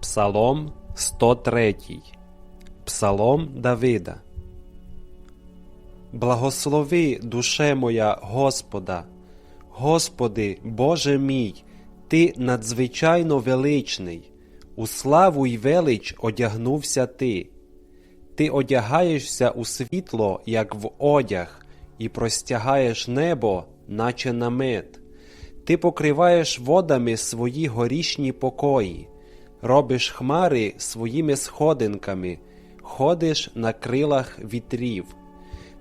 Псалом 103. Псалом Давида. Благослови, душе моя, Господа. Господи, Боже мій, Ти надзвичайно величний, у славу й велич одягнувся Ти. Ти одягаєшся у світло, як в одяг, і простягаєш небо, наче намет. Ти покриваєш водами свої горішні покої, робиш хмари своїми сходинками, ходиш на крилах вітрів.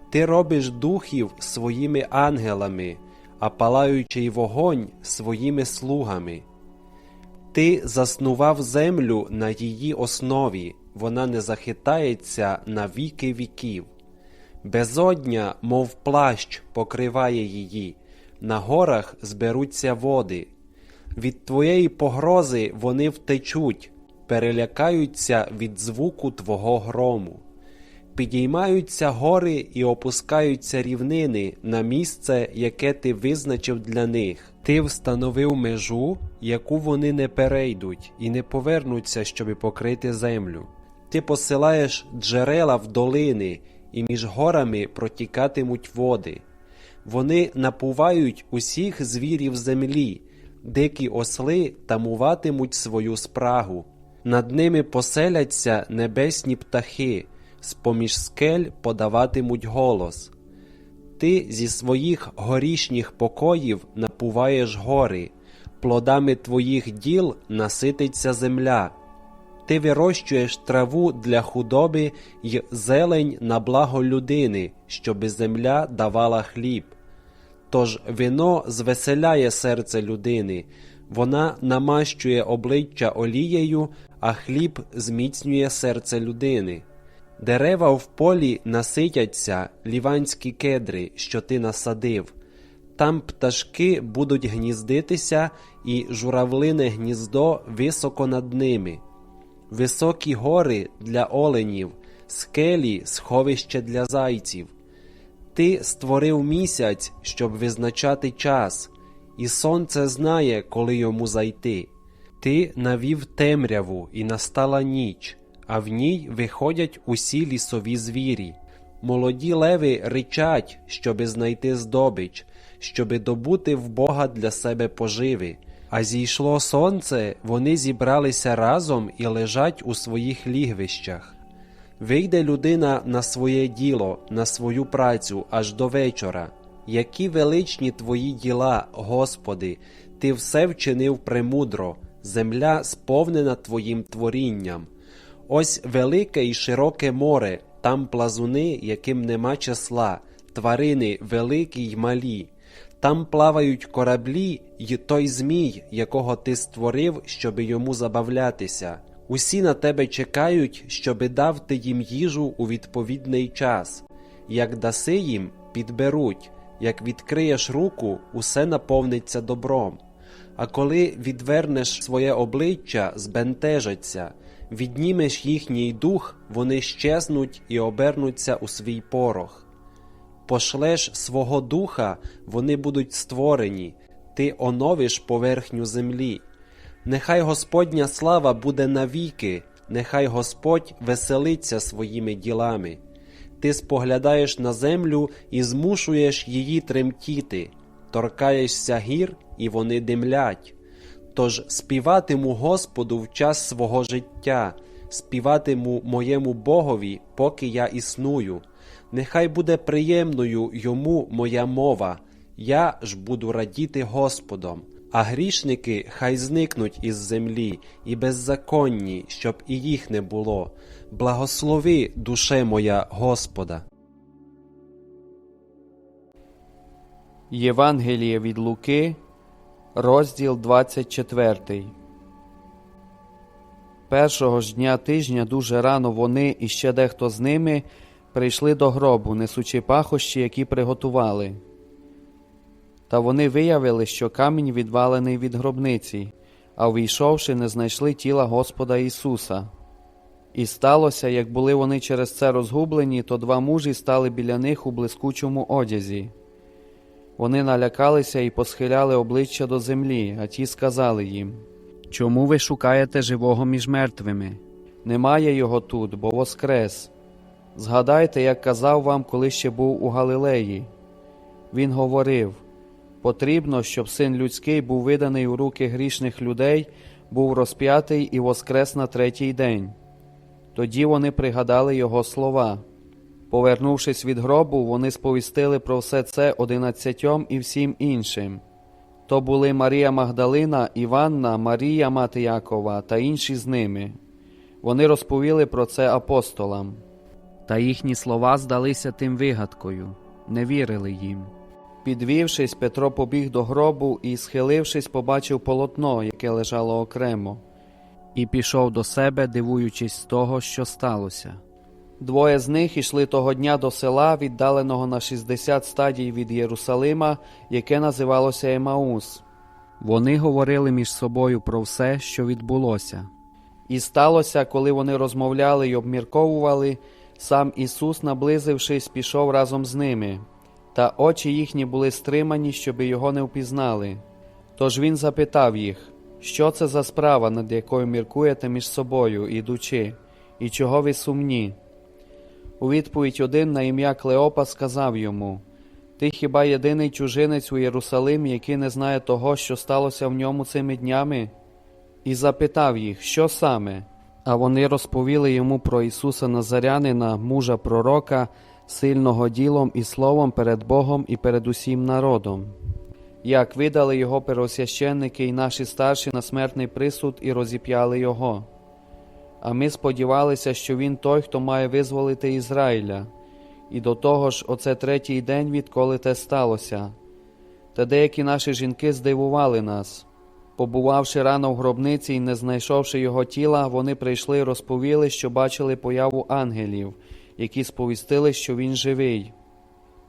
Ти робиш духів своїми ангелами, а палаючий вогонь своїми слугами. Ти заснував землю на її основі, вона не захитається на віки віків. Безодня, мов плащ, покриває її, на горах зберуться води. Від твоєї погрози вони втечуть, перелякаються від звуку твого грому. Підіймаються гори і опускаються рівнини на місце, яке ти визначив для них. Ти встановив межу, яку вони не перейдуть і не повернуться, щоби покрити землю. Ти посилаєш джерела в долини, і між горами протікатимуть води. Вони напувають усіх звірів землі, дикі осли тамуватимуть свою спрагу. Над ними поселяться небесні птахи, з-поміж скель подаватимуть голос. Ти зі своїх горішніх покоїв напуваєш гори, плодами твоїх діл насититься земля. Ти вирощуєш траву для худоби й зелень на благо людини, щоби земля давала хліб. Тож вино звеселяє серце людини, вона намащує обличчя олією, а хліб зміцнює серце людини. Дерева в полі наситяться, ліванські кедри, що ти насадив. Там пташки будуть гніздитися, і журавлине гніздо високо над ними. Високі гори для оленів, скелі сховище для зайців. Ти створив місяць, щоб визначати час, і сонце знає, коли йому зайти. Ти навів темряву, і настала ніч, а в ній виходять усі лісові звірі. Молоді леви ричать, щоби знайти здобич, щоби добути в Бога для себе поживи. А зійшло сонце, вони зібралися разом і лежать у своїх лігвищах. Вийде людина на своє діло, на свою працю аж до вечора. Які величні твої діла, Господи, Ти все вчинив премудро, земля сповнена Твоїм творінням. Ось велике і широке море, там плазуни, яким нема числа, тварини великі й малі. Там плавають кораблі й той змій, якого ти створив, щоби йому забавлятися. Усі на тебе чекають, щоби дав ти їм їжу у відповідний час. Як даси їм, підберуть, як відкриєш руку, усе наповниться добром. А коли відвернеш своє обличчя, збентежаться, віднімеш їхній дух, вони щезнуть і обернуться у свій порох. Пошлеш свого духа, вони будуть створені, ти оновиш поверхню землі. Нехай Господня слава буде навіки, нехай Господь веселиться своїми ділами. Ти споглядаєш на землю і змушуєш її тремтіти, торкаєшся гір, і вони димлять. Тож співатиму Господу в час свого життя, співатиму моєму Богові, поки я існую. Нехай буде приємною йому моя мова, я ж буду радіти Господом, а грішники хай зникнуть із землі, і беззаконні, щоб і їх не було. Благослови, душе моя Господа. Євангеліє від Луки, розділ 24. Першого ж дня тижня дуже рано вони і ще дехто з ними прийшли до гробу, несучи пахощі, які приготували. Та вони виявили, що камінь відвалений від гробниці, а війшовши, не знайшли тіла Господа Ісуса. І сталося, як були вони через це розгублені, то два мужі стали біля них у блискучому одязі. Вони налякалися і посхиляли обличчя до землі, а ті сказали їм Чому ви шукаєте живого між мертвими? Немає його тут, бо воскрес. Згадайте, як казав вам, коли ще був у Галилеї. Він говорив: потрібно, щоб син людський був виданий у руки грішних людей, був розп'ятий і воскрес на третій день. Тоді вони пригадали його слова. Повернувшись від гробу, вони сповістили про все це одинадцятьом і всім іншим. То були Марія Магдалина, Іванна, Марія мати Якова та інші з ними. Вони розповіли про це апостолам. Та їхні слова здалися тим вигадкою, не вірили їм. Підвівшись, Петро побіг до гробу і, схилившись, побачив полотно, яке лежало окремо, і пішов до себе, дивуючись з того, що сталося. Двоє з них ішли того дня до села, віддаленого на 60 стадій від Єрусалима, яке називалося Емаус. Вони говорили між собою про все, що відбулося. І сталося, коли вони розмовляли й обмірковували, сам Ісус, наблизившись, пішов разом з ними, та очі їхні були стримані, щоби його не впізнали. Тож він запитав їх, що це за справа, над якою міркуєте між собою, ідучи, і чого ви сумні? У відповідь один на ім'я Клеопа сказав йому Ти хіба єдиний чужинець у Єрусалимі, який не знає того, що сталося в ньому цими днями? І запитав їх, що саме? А вони розповіли йому про Ісуса Назарянина, мужа пророка, сильного ділом і словом перед Богом і перед усім народом. Як видали його первосвященники і наші старші на смертний присуд і розіп'яли його. А ми сподівалися, що він той, хто має визволити Ізраїля, і до того ж, оце третій день, відколи те сталося. Та деякі наші жінки здивували нас. Побувавши рано в гробниці і не знайшовши його тіла, вони прийшли і розповіли, що бачили появу ангелів, які сповістили, що він живий.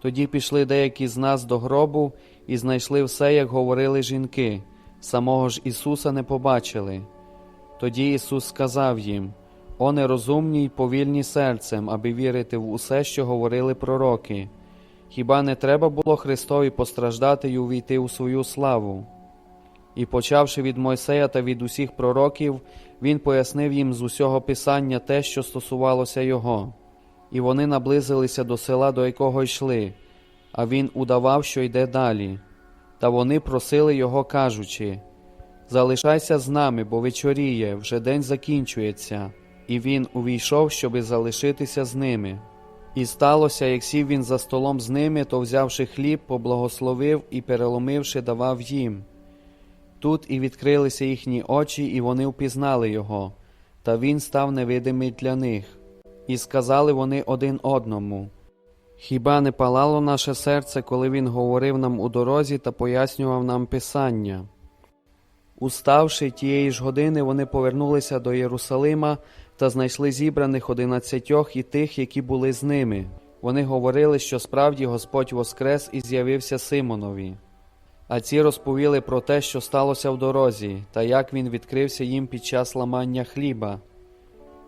Тоді пішли деякі з нас до гробу і знайшли все, як говорили жінки, самого ж Ісуса не побачили. Тоді Ісус сказав їм: О нерозумні й повільні серцем, аби вірити в усе, що говорили пророки. Хіба не треба було Христові постраждати й увійти у свою славу? І, почавши від Мойсея та від усіх пророків, він пояснив їм з усього Писання те, що стосувалося його. І вони наблизилися до села, до якого йшли, а він удавав, що йде далі. Та вони просили його, кажучи Залишайся з нами, бо вечоріє, вже день закінчується. І він увійшов, щоби залишитися з ними. І сталося, як сів він за столом з ними, то взявши хліб, поблагословив і, переломивши, давав їм. Тут і відкрилися їхні очі, і вони впізнали його, та він став невидимий для них. І сказали вони один одному: Хіба не палало наше серце, коли він говорив нам у дорозі та пояснював нам Писання? Уставши тієї ж години, вони повернулися до Єрусалима та знайшли зібраних одинадцятьох і тих, які були з ними. Вони говорили, що справді Господь воскрес і з'явився Симонові. А ці розповіли про те, що сталося в дорозі, та як він відкрився їм під час ламання хліба.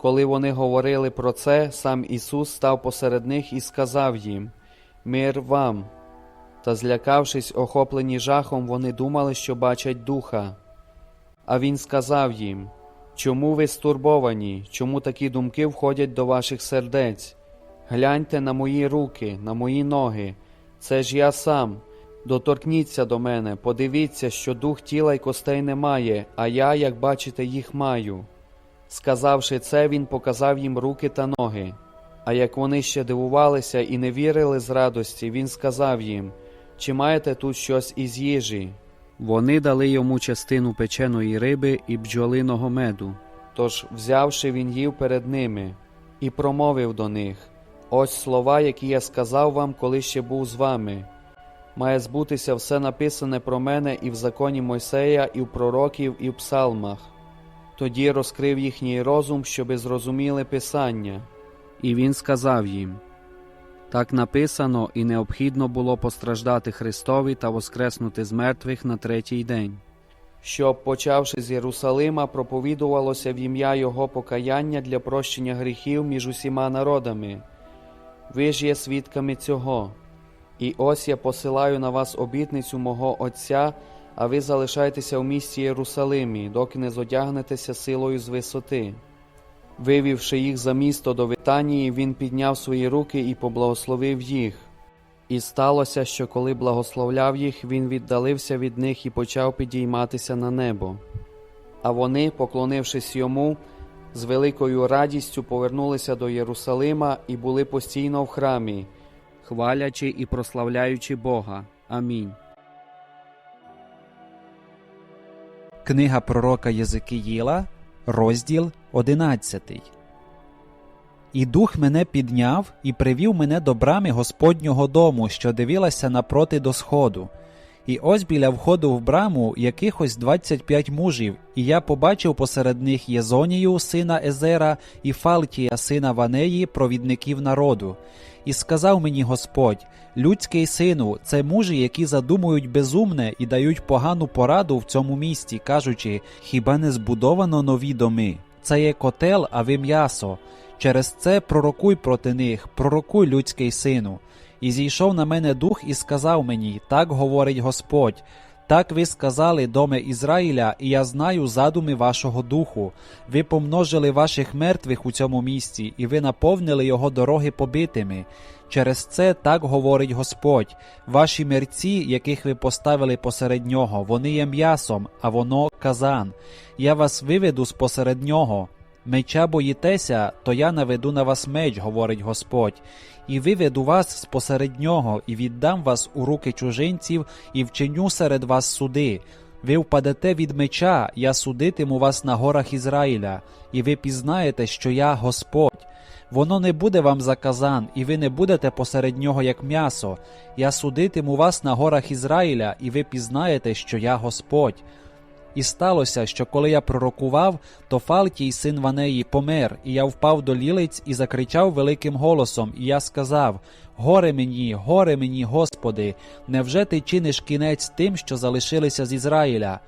Коли вони говорили про це, сам Ісус став посеред них і сказав їм Мир вам. Та, злякавшись, охоплені жахом, вони думали, що бачать духа. А він сказав їм Чому ви стурбовані, чому такі думки входять до ваших сердець? Гляньте на мої руки, на мої ноги, це ж я сам. Доторкніться до мене, подивіться, що дух тіла й костей немає, а я, як бачите, їх маю. Сказавши це, він показав їм руки та ноги. А як вони ще дивувалися і не вірили з радості, він сказав їм Чи маєте тут щось із їжі? Вони дали йому частину печеної риби і бджолиного меду. Тож, взявши, він їв перед ними і промовив до них Ось слова, які я сказав вам, коли ще був з вами. Має збутися все написане про мене і в законі Мойсея, і в пророків, і в псалмах. Тоді розкрив їхній розум, щоби зрозуміли Писання. І він сказав їм так написано, і необхідно було постраждати Христові та воскреснути з мертвих на третій день. Щоб, почавши з Єрусалима, проповідувалося в ім'я Його покаяння для прощення гріхів між усіма народами. Ви ж є свідками цього. І ось я посилаю на вас обітницю мого Отця, а ви залишайтеся в місті Єрусалимі, доки не зодягнетеся силою з висоти. Вивівши їх за місто до Витанії, він підняв свої руки і поблагословив їх. І сталося, що коли благословляв їх, він віддалився від них і почав підійматися на небо. А вони, поклонившись йому, з великою радістю повернулися до Єрусалима і були постійно в храмі, хвалячи і прославляючи Бога. Амінь. Книга пророка Єзикиїла, розділ 11. І дух мене підняв і привів мене до брами Господнього дому, що дивилася напроти до сходу. І ось біля входу в браму якихось 25 мужів, і я побачив посеред них Єзонію, сина Езера, і Фалтія, сина Ванеї, провідників народу. І сказав мені Господь: Людський сину, це мужі, які задумують безумне і дають погану пораду в цьому місті, кажучи: хіба не збудовано нові доми? Це є котел, а ви м'ясо. Через це пророкуй проти них, пророкуй людський сину. І зійшов на мене дух і сказав мені: Так говорить Господь. Так ви сказали, доме Ізраїля, і я знаю задуми вашого духу. Ви помножили ваших мертвих у цьому місці, і ви наповнили його дороги побитими. Через це так говорить Господь. Ваші мерці, яких ви поставили посеред нього, вони є м'ясом, а воно казан. Я вас виведу спосеред нього. Меча боїтеся, то я наведу на вас меч, говорить Господь, і виведу вас спосеред нього, і віддам вас у руки чужинців, і вчиню серед вас суди. Ви впадете від меча, я судитиму вас на горах Ізраїля, і ви пізнаєте, що я Господь. Воно не буде вам за казан, і ви не будете посеред нього, як м'ясо. Я судитиму вас на горах Ізраїля, і ви пізнаєте, що я Господь. І сталося, що коли я пророкував, то Фалтій, син Ванеї, помер, і я впав до лілиць і закричав великим голосом, і я сказав: Горе мені, горе мені, Господи, невже ти чиниш кінець тим, що залишилися з Ізраїля?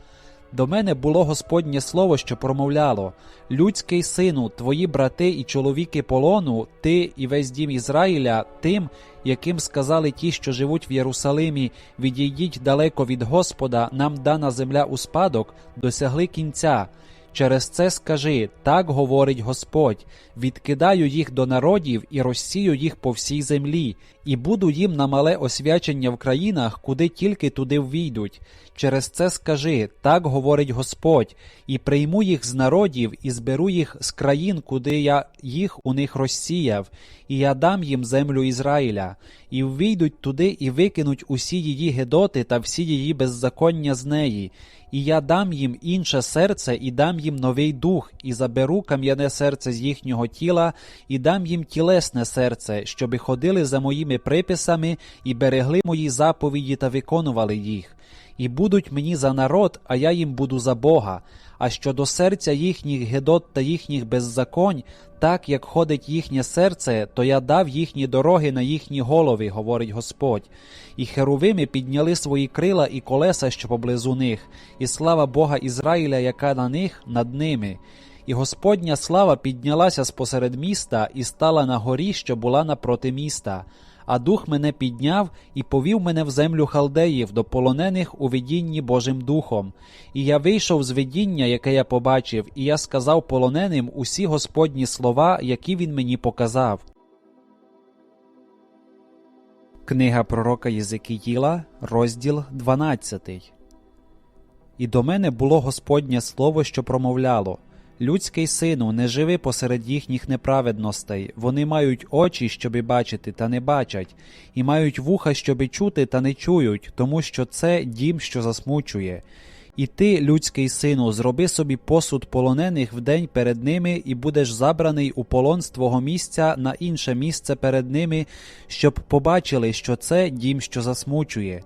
До мене було Господнє слово, що промовляло: Людський сину, твої брати і чоловіки полону, ти і весь дім Ізраїля, тим, яким сказали ті, що живуть в Єрусалимі, відійдіть далеко від Господа, нам дана земля у спадок, досягли кінця. Через це скажи, так говорить Господь: відкидаю їх до народів і розсію їх по всій землі, і буду їм на мале освячення в країнах, куди тільки туди ввійдуть. Через це скажи, так говорить Господь, і прийму їх з народів, і зберу їх з країн, куди я їх у них розсіяв, і я дам їм землю Ізраїля, і ввійдуть туди і викинуть усі її гедоти та всі її беззаконня з неї. І я дам їм інше серце, і дам їм новий дух, і заберу кам'яне серце з їхнього тіла, і дам їм тілесне серце, щоби ходили за моїми приписами і берегли мої заповіді та виконували їх. І будуть мені за народ, а я їм буду за Бога. А щодо серця їхніх гедот та їхніх беззаконь, так як ходить їхнє серце, то я дав їхні дороги на їхні голови, говорить Господь. І херувими підняли свої крила і колеса, що поблизу них, і слава Бога Ізраїля, яка на них над ними. І Господня слава піднялася спосеред міста і стала на горі, що була напроти міста. А дух мене підняв і повів мене в землю халдеїв до полонених у видінні Божим Духом. І я вийшов з видіння, яке я побачив, і я сказав полоненим усі Господні слова, які він мені показав. Книга пророка Єзикіїла, розділ 12. І до мене було Господнє слово, що промовляло Людський сину, не живи посеред їхніх неправедностей. Вони мають очі, щоби бачити, та не бачать, і мають вуха, щоби чути, та не чують, тому що це дім, що засмучує. І ти, людський сину, зроби собі посуд полонених в день перед ними, і будеш забраний у полон з твого місця на інше місце перед ними, щоб побачили, що це дім, що засмучує.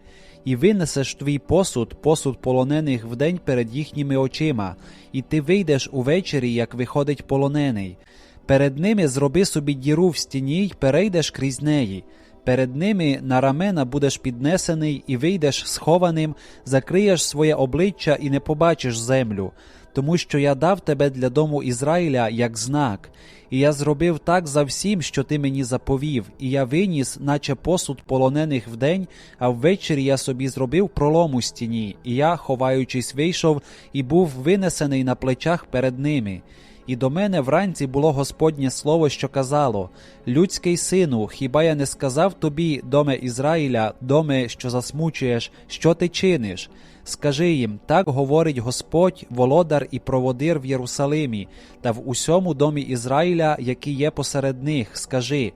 І винесеш твій посуд, посуд полонених в день перед їхніми очима, і ти вийдеш увечері, як виходить полонений. Перед ними зроби собі діру в стіні й перейдеш крізь неї. Перед ними на рамена будеш піднесений і вийдеш схованим, закриєш своє обличчя і не побачиш землю. Тому що я дав тебе для дому Ізраїля як знак. І я зробив так за всім, що ти мені заповів, і я виніс, наче посуд полонених вдень, а ввечері я собі зробив пролом у стіні, і я, ховаючись, вийшов і був винесений на плечах перед ними. І до мене вранці було Господнє слово, що казало: Людський сину, хіба я не сказав тобі, доме Ізраїля, доме, що засмучуєш, що ти чиниш? Скажи їм, так говорить Господь, володар і проводир в Єрусалимі, та в усьому домі Ізраїля, який є посеред них, скажи.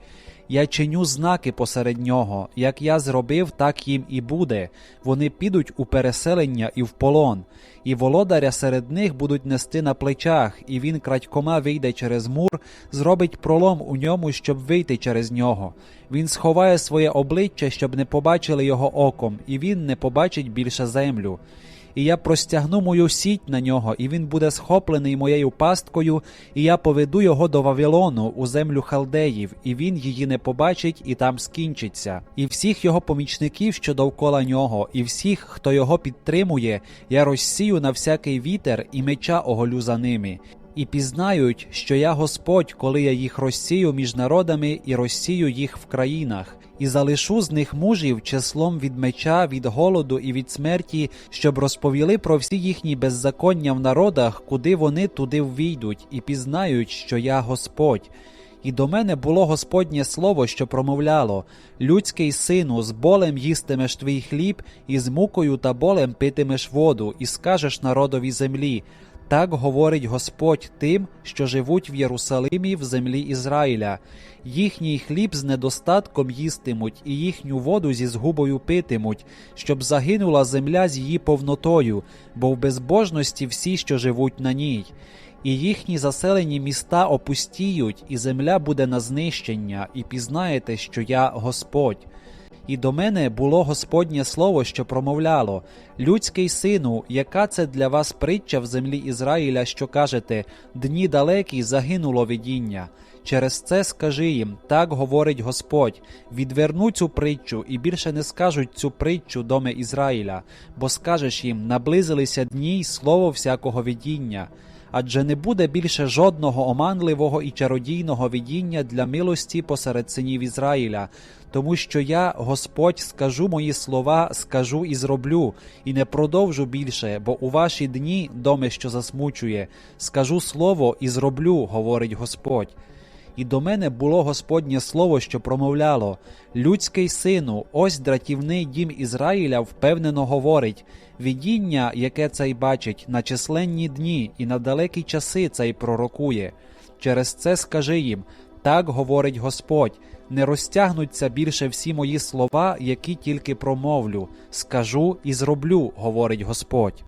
Я чиню знаки посеред нього, як я зробив, так їм і буде. Вони підуть у переселення і в полон, і володаря серед них будуть нести на плечах, і він крадькома вийде через мур, зробить пролом у ньому, щоб вийти через нього. Він сховає своє обличчя, щоб не побачили його оком, і він не побачить більше землю. І я простягну мою сіть на нього, і він буде схоплений моєю пасткою, і я поведу його до Вавилону у землю халдеїв, і він її не побачить, і там скінчиться. І всіх його помічників, що довкола нього, і всіх, хто його підтримує, я розсію на всякий вітер і меча оголю за ними. І пізнають, що я Господь, коли я їх розсію між народами і розсію їх в країнах, і залишу з них мужів числом від меча, від голоду і від смерті, щоб розповіли про всі їхні беззаконня в народах, куди вони туди ввійдуть, і пізнають, що я Господь. І до мене було Господнє слово, що промовляло: Людський сину, з болем їстимеш твій хліб, і з мукою та болем питимеш воду, і скажеш народові землі. Так говорить Господь тим, що живуть в Єрусалимі в землі Ізраїля. Їхній хліб з недостатком їстимуть, і їхню воду зі згубою питимуть, щоб загинула земля з її повнотою, бо в безбожності всі, що живуть на ній. І їхні заселені міста опустіють, і земля буде на знищення, і пізнаєте, що я Господь. І до мене було Господнє слово, що промовляло: Людський сину, яка це для вас притча в землі Ізраїля, що кажете, дні далекі загинуло видіння. Через це скажи їм, так говорить Господь: відверну цю притчу і більше не скажуть цю притчу доме Ізраїля, бо скажеш їм, наблизилися дні й слово всякого видіння. Адже не буде більше жодного оманливого і чародійного видіння для милості посеред синів Ізраїля, тому що я, Господь, скажу мої слова, скажу і зроблю, і не продовжу більше, бо у ваші дні, доме, що засмучує, скажу слово і зроблю, говорить Господь. І до мене було Господнє слово, що промовляло: Людський сину, ось дратівний дім Ізраїля впевнено говорить: видіння, яке цей бачить, на численні дні і на далекі часи цей пророкує. Через це скажи їм: так говорить Господь, не розтягнуться більше всі мої слова, які тільки промовлю. Скажу і зроблю, говорить Господь.